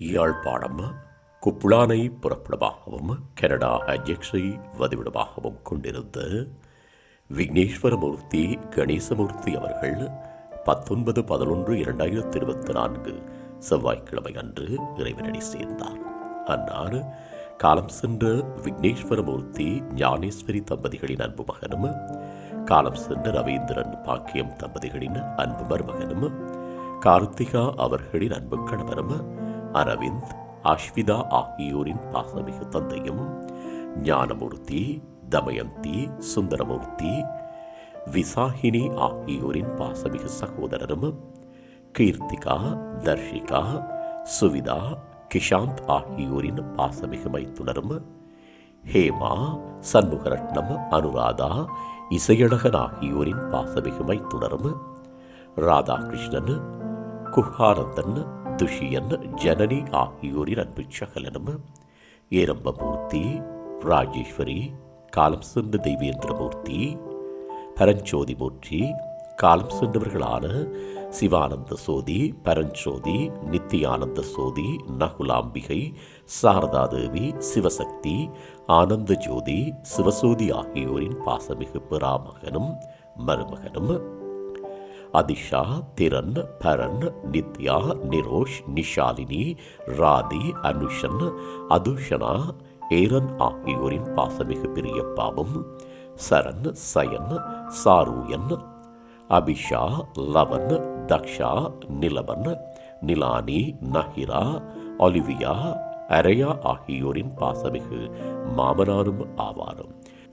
Yazhpanam குப்புளானை புறப்படமாகவும் Canada அஜெக்ஸை வதிவிடமாகவும் கொண்டிருந்த விக்னேஸ்வரமூர்த்தி கணேசமூர்த்தி அவர்கள் பத்தொன்பது பதினொன்று இரண்டாயிரத்தி இருபத்தி நான்கு செவ்வாய்க்கிழமை அன்று இறைவனடி சேர்ந்தார். அன்னார் காலம் சென்ற விக்னேஸ்வரமூர்த்தி ஞானேஸ்வரி தம்பதிகளின் அன்பு மகனும் காலம் சென்ற ரவீந்திரன் பாக்கியம் தம்பதிகளின் அன்பு மருமகனும் கார்த்திகா அவர்களின் அன்பு கணவரும் அரவிந்த் அஸ்விதா ஆகியோரின் பாசமிகு தந்தையும் ஞானமூர்த்தி தமயந்தி சுந்தரமூர்த்தி விசாகினி ஆகியோரின் பாசமிகு சகோதரரும் கீர்த்திகா தர்ஷிகா சுவிதா கிஷாந்த் ஆகியோரின் பாசமிகு மைத்துனரும் ஹேமா சண்முகரட்னம் அனுராதா இசையழகன் ஆகியோரின் பாசமிகு மைத்துனரும் ராதாகிருஷ்ணன் குஹானந்தன் துஷியன் ஜனனி ஆகியோரின் அன்பு சகலனும் ஏரம்பமூர்த்தி ராஜேஸ்வரி காலம் சென்ற தெய்வேந்திரமூர்த்தி பரஞ்சோதிமூர்த்தி காலம் சென்றவர்களான சிவானந்த சோதி பரஞ்சோதி நித்தியானந்த சோதி நகுலாம்பிகை சாரதாதேவி சிவசக்தி ஆனந்த ஜோதி சிவசோதி ஆகியோரின் பாசமிகு பெறாமகனும் மருமகனும் அதிஷா திறன் பரன் நித்யா நிரோஷ் நிஷாலினி ராதி அனுஷன் அதுஷனா ஏரன் ஆகியோரின் பாசமிகு பிரியப்பாவும் சரண் சயன் சாரூயன் அபிஷா லவன் தக்ஷா நிலவன் நிலானி நஹிரா ஒலிவியா அரையா ஆகியோரின் பாசமிகு மாமனாரும் ஆவாரும்.